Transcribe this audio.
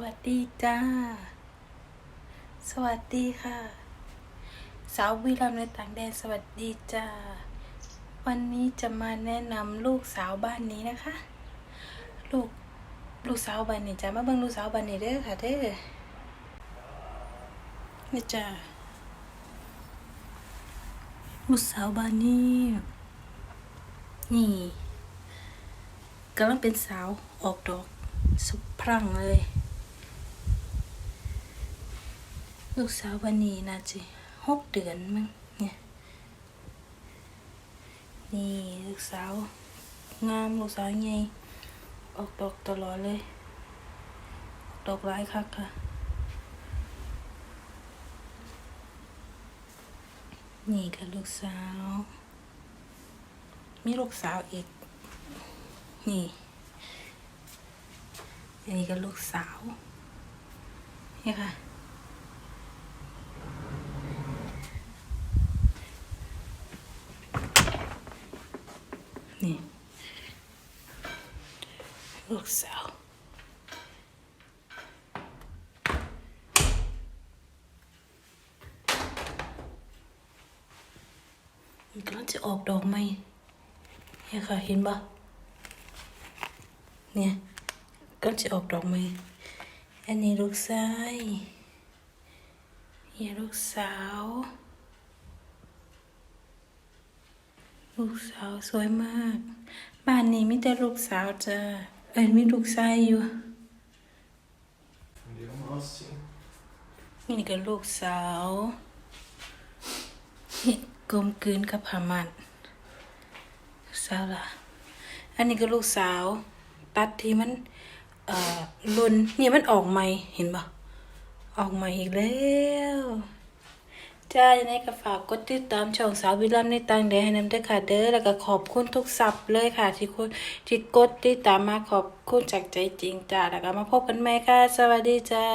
วัสดีจ้า สวัสดีค่ะ สาววิรัมในต่างแดนสวัสดีจ้า วันนี้จะมาแนะนำลูกสาวบ้านนี้นะคะ ลูกลูกสาวบ้านนี้จ้ามาเบิ่งลูกสาวบ้านนี้เด้อค่ะเด้อนี่จ้าลูกสาวบ้านนี้นี่กำลังเป็นสาวออกดอกสุพรั่งเลย ลูกสาววันนี้น่าจะหกเดือนมั้งเนี่ยนี่ลูกสาวงามลูกสาวใหญ่ออกดอกตลอดเลยดอกหลายคักค่ะ นี่ก็ลูกสาว มีลูกสาวอีก นี่อันนี้ก็ลูกสาว นี่ค่ะ นี่ ลูกสาวมันกำลังจะออกดอกไหมเนี่ยค่ะ เห็นปะเนี่ยก็จะออกดอกไหมอันนี้ลูกชายเนี่ยลูกสาว ลูกสาวสวยมาก บ้านนี้มีแต่ลูกสาวจ้ะเอ้ยมีลูกชายอยู่ Kan du göra ausziehen? นี่ก็ลูกสาวนี่กลมกลืนกับผามันลูกสาวล่ะ อันนี้ก็ลูกสาว ตัดที่มัน เอ่อลุนเนี่ยมันออกใหม่เห็นปะออกใหม่อีกแล้ว จ้าในกระฝากกดติดตามช่องสาววิลัมในตังเดให้น้ำด้วยค่ะเด้อแล้วก็ขอบคุณทุกสับเลยค่ะ ที่คุณที่กดติดตามมาขอบคุณจากใจจริงจ้าแล้วก็มาพบกันใหม่ค่ะ สวัสดีจ้า